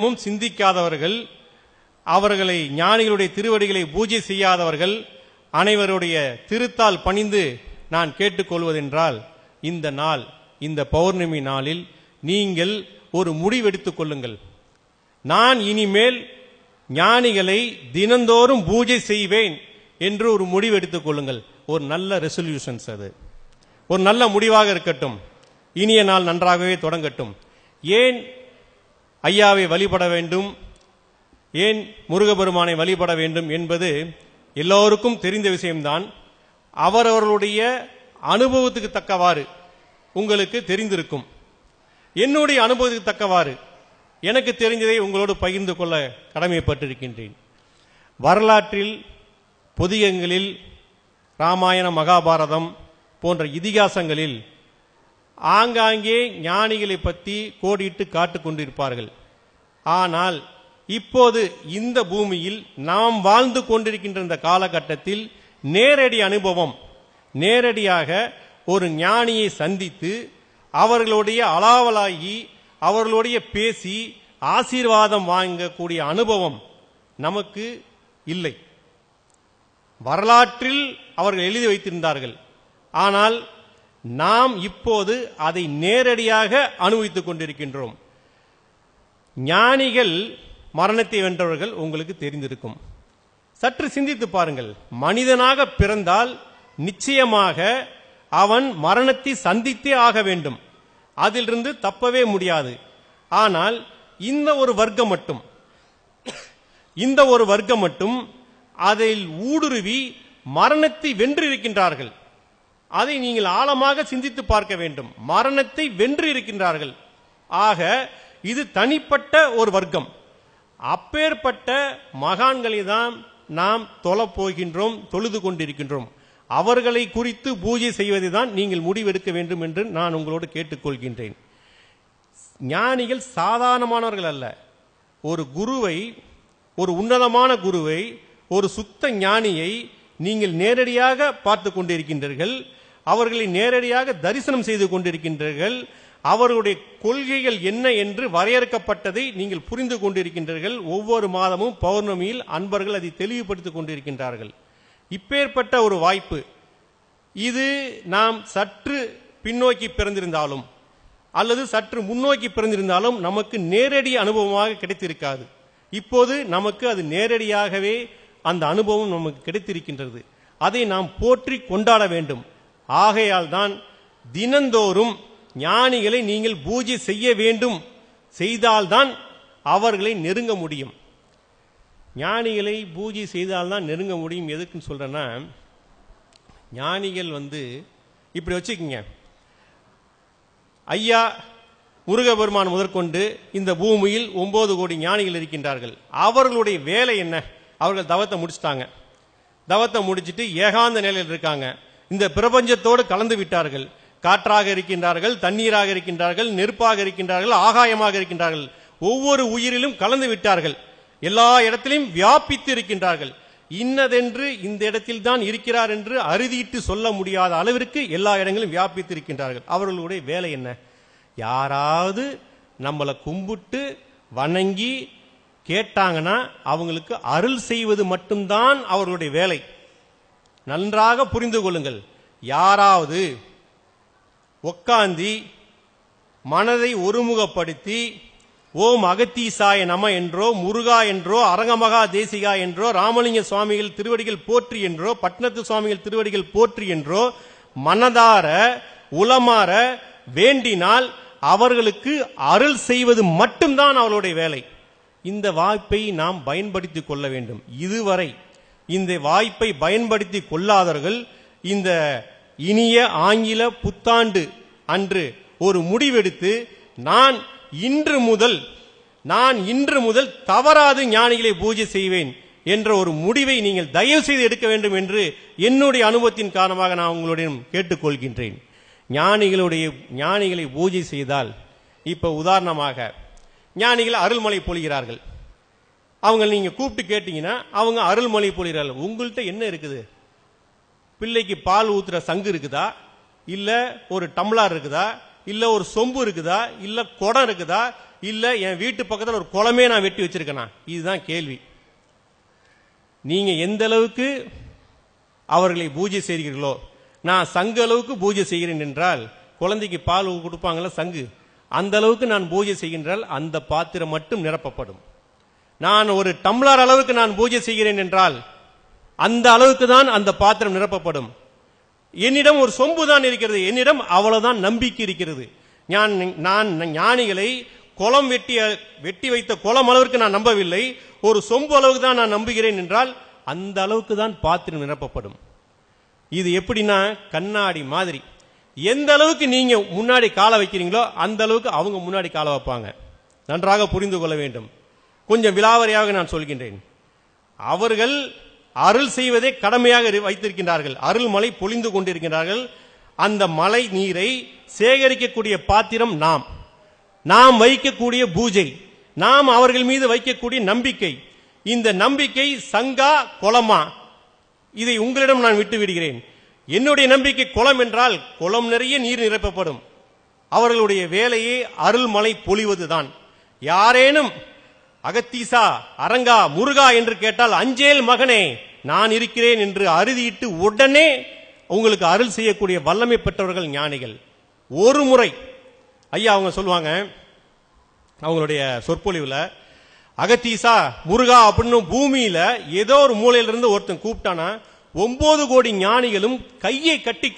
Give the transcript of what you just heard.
மும் சிந்திக்காதவர்கள் அவர்களை ஞானிகளுடைய திருவடிகளை பூஜை செய்யாதவர்கள் அனைவருடைய திருத்தால் பணிந்து நான் கேட்டுக்கொள்வதென்றால் இந்த நாள் இந்த பௌர்ணமி நாளில் நீங்கள் ஒரு முடிவெடுத்துக் கொள்ளுங்கள். நான் இனிமேல் ஞானிகளை தினந்தோறும் பூஜை செய்வேன் என்று ஒரு முடிவெடுத்துக் கொள்ளுங்கள். ஒரு நல்ல ரெசல்யூஷன்ஸ் அது. ஒரு நல்ல முடிவாக இருக்கட்டும். இனிய நாள் நன்றாகவே தொடங்கட்டும். ஏன் ஐயாவை வழிபட வேண்டும். ஏன் முருகபெருமானை வழிபட வேண்டும் என்பது எல்லோருக்கும் தெரிந்த விஷயம்தான். அவரவர்களுடைய அனுபவத்துக்கு தக்கவாறு உங்களுக்கு தெரிந்திருக்கும். என்னுடைய அனுபவத்துக்கு தக்கவாறு எனக்கு தெரிஞ்சதை உங்களோடு பகிர்ந்து கொள்ள கடமைப்பட்டிருக்கின்றேன். வரலாற்றில் பொதிகங்களில் ராமாயணம் மகாபாரதம் போன்ற இதிகாசங்களில் ஆங்காங்கே ஞானிகளை பற்றி கோடிட்டு காட்டுக் கொண்டிருப்பார்கள். ஆனால் இப்போது இந்த பூமியில் நாம் வாழ்ந்து கொண்டிருக்கின்ற இந்த காலகட்டத்தில் நேரடி அனுபவம் நேரடியாக ஒரு ஞானியை சந்தித்து அவர்களுடைய அலாவலாகி அவர்களுடைய பேசி ஆசீர்வாதம் வாங்கக்கூடிய அனுபவம் நமக்கு இல்லை. வரலாற்றில் அவர்கள் எழுதி வைத்திருந்தார்கள். ஆனால் நாம் இப்போது அதை நேரடியாக அனுபவித்துக் கொண்டிருக்கின்றோம். ஞானிகள் மரணத்தை வென்றவர்கள் உங்களுக்கு தெரிந்திருக்கும். சற்று சிந்தித்து பாருங்கள். மனிதனாக பிறந்தால் நிச்சயமாக அவன் மரணத்தை சந்தித்தே ஆக வேண்டும். அதிலிருந்து தப்பவே முடியாது. ஆனால் இந்த ஒரு வர்க்கம் மட்டும் இந்த ஒரு வர்க்கம் மட்டும் அதில் ஊடுருவி மரணத்தை வென்றிருக்கின்றார்கள். அதை நீங்கள் ஆழமாக சிந்தித்து பார்க்க வேண்டும். மரணத்தை வென்று இருக்கின்றார்கள். ஆக இது தனிப்பட்ட ஒரு வர்க்கம். அப்பேற்பட்ட மகான்களை தான் நாம் தொழப் போகின்றோம் தொழுது கொண்டிருக்கின்றோம். அவர்களை குறித்து பூஜை செய்வதை தான் நீங்கள் முடிவெடுக்க வேண்டும் என்று நான் உங்களோடு கேட்டுக்கொள்கின்றேன். ஞானிகள் சாதாரணமானவர்கள் அல்ல. ஒரு குருவை ஒரு உன்னதமான குருவை ஒரு சுத்த ஞானியை நீங்கள் நேரடியாக பார்த்து கொண்டிருக்கின்றீர்கள். அவர்களை நேரடியாக தரிசனம் செய்து கொண்டிருக்கின்றீர்கள். அவர்களுடைய கொள்கைகள் என்ன என்று வரையறுக்கப்பட்டதை நீங்கள் புரிந்து கொண்டிருக்கின்றீர்கள். ஒவ்வொரு மாதமும் பௌர்ணமியில் அன்பர்கள் அதை தெளிவுபடுத்திக் கொண்டிருக்கின்றார்கள். இப்பேற்பட்ட ஒரு வாய்ப்பு. இது நாம் சற்று பின்னோக்கி பிறந்திருந்தாலும் அல்லது சற்று முன்னோக்கி பிறந்திருந்தாலும் நமக்கு நேரடி அனுபவமாக கிடைத்திருக்காது. இப்போது நமக்கு அது நேரடியாகவே அந்த அனுபவம் நமக்கு கிடைத்திருக்கின்றது. அதை நாம் போற்றி கொண்டாட வேண்டும். ஆகையால் தான் தினந்தோறும் ஞானிகளை நீங்கள் பூஜை செய்ய வேண்டும். செய்தால்தான் அவர்களை நெருங்க முடியும். ஞானிகளை பூஜை செய்தால்தான் நெருங்க முடியும். எதுக்குன்னு சொல்கிறேன்னா ஞானிகள் வந்து இப்படி வச்சுக்கோங்க. ஐயா முருகபெருமான் முதற்கொண்டு இந்த பூமியில் ஒன்பது கோடி ஞானிகள் இருக்கின்றார்கள். அவர்களுடைய வேலை என்ன? அவர்கள் தவத்தை முடிச்சிட்டாங்க. தவத்தை முடிச்சுட்டு ஏகாந்த நிலையில் இருக்காங்க. இந்த பிரபஞ்சத்தோடு கலந்து விட்டார்கள். காற்றாக இருக்கின்றார்கள் தண்ணீராக இருக்கின்றார்கள் நெருப்பாக இருக்கின்றார்கள் ஆகாயமாக இருக்கின்றார்கள். ஒவ்வொரு உயிரிலும் கலந்து விட்டார்கள். எல்லா இடத்திலும் வியாபித்து இருக்கின்றார்கள். இன்னதென்று இந்த இடத்தில் தான் இருக்கிறார் என்று அறுதிட்டு சொல்ல முடியாத அளவிற்கு எல்லா இடங்களும் வியாபித்து இருக்கின்றார்கள். அவர்களுடைய வேலை என்ன? யாராவது நம்மளை கும்பிட்டு வணங்கி கேட்டாங்கன்னா அவங்களுக்கு அருள் செய்வது மட்டும்தான் அவர்களுடைய வேலை. நன்றாக புரிந்து கொள்ளுங்கள். யாராவது உக்காந்தி மனதை ஒருமுகப்படுத்தி ஓம் அகத்தீசாய நம என்றோ முருகா என்றோ அரங்கமகா தேசிகா என்றோ ராமலிங்க சுவாமிகள் திருவடிகள் போற்றி என்றோ பட்னத்து சுவாமிகள் திருவடிகள் போற்றி என்றோ மனதார உளமாற வேண்டினால் அவர்களுக்கு அருள் செய்வது மட்டும்தான் அவளுடைய வேலை. இந்த வாய்ப்பை நாம் பயன்படுத்திக் கொள்ள வேண்டும். இதுவரை இந்த வாய்ப்பை பயன்படுத்தி கொள்ளாதவர்கள் இந்த இனிய ஆங்கில புத்தாண்டு அன்று ஒரு முடிவெடுத்து நான் இன்று முதல் நான் இன்று முதல் தவறாது ஞானிகளை பூஜை செய்வேன் என்ற ஒரு முடிவை நீங்கள் தயவு செய்து எடுக்க வேண்டும் என்று என்னுடைய அனுபவத்தின் காரணமாக நான் உங்களுடைய கேட்டுக்கொள்கின்றேன். ஞானிகளுடைய ஞானிகளை பூஜை செய்தால் இப்போ உதாரணமாக ஞானிகள் அருள்மலை பொழிகிறார்கள். அவங்க நீங்கள் கூப்பிட்டு கேட்டீங்கன்னா அவங்க அருள்மொழி பொழிகிறார்கள். உங்கள்கிட்ட என்ன இருக்குது? பிள்ளைக்கு பால் ஊற்றுற சங்கு இருக்குதா? இல்லை ஒரு டம்ளார் இருக்குதா? இல்லை ஒரு சொம்பு இருக்குதா? இல்லை குடம் இருக்குதா? இல்லை என் வீட்டு பக்கத்தில் ஒரு குளமே நான் வெட்டி வச்சிருக்கேனா? இதுதான் கேள்வி. நீங்கள் எந்த அளவுக்கு அவர்களை பூஜை செய்கிறீர்களோ நான் சங்கு அளவுக்கு பூஜை செய்கிறேன் என்றால் குழந்தைக்கு பால் கொடுப்பாங்கல்ல சங்கு அந்த அளவுக்கு நான் பூஜை செய்கின்றால் அந்த பாத்திரம் மட்டும் நிரப்பப்படும். நான் ஒரு டம்ளர் அளவுக்கு நான் பூஜை செய்கிறேன் என்றால் அந்த அளவுக்கு தான் அந்த பாத்திரம் நிரப்பப்படும். என்னிடம் ஒரு சொம்பு தான் இருக்கிறது. என்னிடம் அவ்வளவுதான் நம்பிக்கை இருக்கிறது. நான் நான் ஞானிகளை குளம் வெட்டி வெட்டி வைத்த குளம் அளவிற்கு நான் நம்பவில்லை. ஒரு சொம்பு அளவுக்கு தான் நான் நம்புகிறேன் என்றால் அந்த அளவுக்கு தான் பாத்திரம் நிரப்பப்படும். இது எப்படின்னா கண்ணாடி மாதிரி. எந்த அளவுக்கு நீங்க முன்னாடி காலை வைக்கிறீங்களோ அந்த அளவுக்கு அவங்க முன்னாடி காலை வைப்பாங்க. நன்றாக புரிந்து கொள்ள வேண்டும். கொஞ்சம் விலாவரியாக நான் சொல்கின்றேன். அவர்கள் அருள் செய்வதை கடமையாக வைத்திருக்கின்றார்கள். அருள்மலை பொழிந்து கொண்டிருக்கிறார்கள் அந்த மலை நீரை சேகரிக்கக்கூடிய பாத்திரம் நாம். நாம் வைக்கக்கூடிய பூஜை. நாம் அவர்கள் மீது வைக்கக்கூடிய நம்பிக்கை. இந்த நம்பிக்கை சங்கா குளமா. இதை உங்களிடம் நான் விட்டு விடுகிறேன் என்னுடைய நம்பிக்கை குளம் என்றால் குளம் நிறைய நீர் நிரப்பப்படும். அவர்களுடைய வேலையே அருள்மலை பொழிவதுதான். யாரேனும் அகத்தீசா அரங்கா முருகா என்று கேட்டால் அஞ்சேல் மகனே நான் இருக்கிறேன் என்று அறுதியிட்டு உடனே உங்களுக்கு அருள் செய்யக்கூடிய வல்லமை பெற்றவர்கள் ஞானிகள். ஒரு முறை ஐயா அவங்க சொல்லுவாங்க அவங்களுடைய சொற்பொழிவில் அகத்தீசா முருகா அப்படின்னு பூமியில ஏதோ ஒரு மூலையிலிருந்து ஒருத்தன் கூப்பிட்டானா ஒன்பது கோடி ஞானிகளும் கையை கட்டி